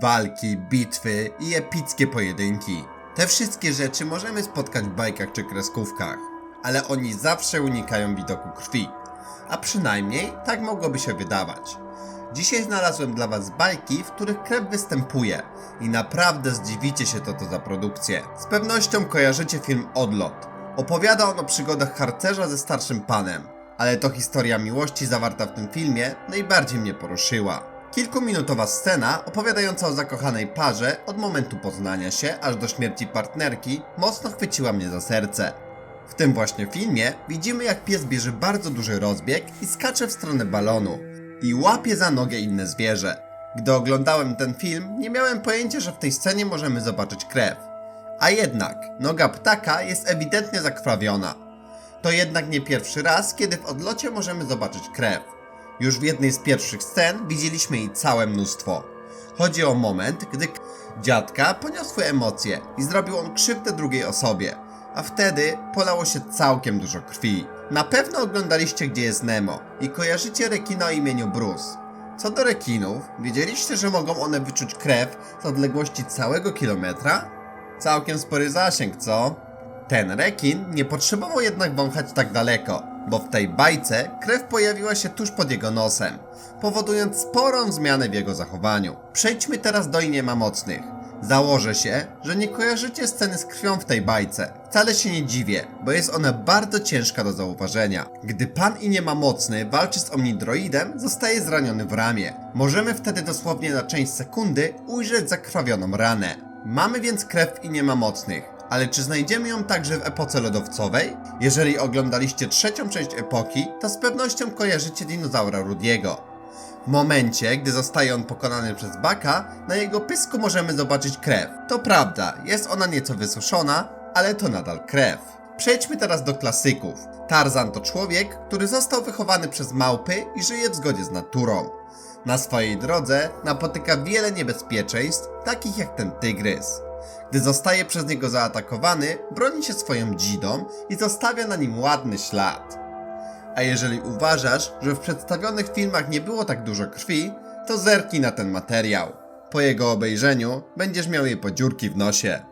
Walki, bitwy i epickie pojedynki. Te wszystkie rzeczy możemy spotkać w bajkach czy kreskówkach, ale oni zawsze unikają widoku krwi. A przynajmniej tak mogłoby się wydawać. Dzisiaj znalazłem dla Was bajki, w których krew występuje i naprawdę zdziwicie się to to za produkcję. Z pewnością kojarzycie film Odlot. Opowiada on o przygodach harcerza ze starszym panem, ale to historia miłości zawarta w tym filmie najbardziej mnie poruszyła. Kilkuminutowa scena opowiadająca o zakochanej parze od momentu poznania się aż do śmierci partnerki mocno chwyciła mnie za serce. W tym właśnie filmie widzimy jak pies bierze bardzo duży rozbieg i skacze w stronę balonu i łapie za nogę inne zwierzę. Gdy oglądałem ten film, nie miałem pojęcia, że w tej scenie możemy zobaczyć krew. A jednak, noga ptaka jest ewidentnie zakrwawiona. To jednak nie pierwszy raz, kiedy w odlocie możemy zobaczyć krew. Już w jednej z pierwszych scen widzieliśmy jej całe mnóstwo. Chodzi o moment, gdy dziadka poniosły emocje i zrobił on krzywdę drugiej osobie, a wtedy polało się całkiem dużo krwi. Na pewno oglądaliście Gdzie jest Nemo i kojarzycie rekina o imieniu Bruce. Co do rekinów, wiedzieliście, że mogą one wyczuć krew z odległości całego kilometra? Całkiem spory zasięg, co? Ten rekin nie potrzebował jednak wąchać tak daleko, bo w tej bajce krew pojawiła się tuż pod jego nosem, powodując sporą zmianę w jego zachowaniu. Przejdźmy teraz do I nie ma mocnych. Założę się, że nie kojarzycie sceny z krwią w tej bajce. Wcale się nie dziwię, bo jest ona bardzo ciężka do zauważenia. Gdy pan i nie ma mocny walczy z Omnidroidem, zostaje zraniony w ramię. Możemy wtedy dosłownie na część sekundy ujrzeć zakrwawioną ranę. Mamy więc krew i nie ma mocnych. Ale czy znajdziemy ją także w epoce lodowcowej? Jeżeli oglądaliście trzecią część epoki, to z pewnością kojarzycie dinozaura Rudiego. W momencie, gdy zostaje on pokonany przez Baka, na jego pysku możemy zobaczyć krew. To prawda, jest ona nieco wysuszona, ale to nadal krew. Przejdźmy teraz do klasyków. Tarzan to człowiek, który został wychowany przez małpy i żyje w zgodzie z naturą. Na swojej drodze napotyka wiele niebezpieczeństw, takich jak ten tygrys. Gdy zostaje przez niego zaatakowany, broni się swoją dzidą i zostawia na nim ładny ślad. A jeżeli uważasz, że w przedstawionych filmach nie było tak dużo krwi, to zerknij na ten materiał. Po jego obejrzeniu będziesz miał jej podziurki w nosie.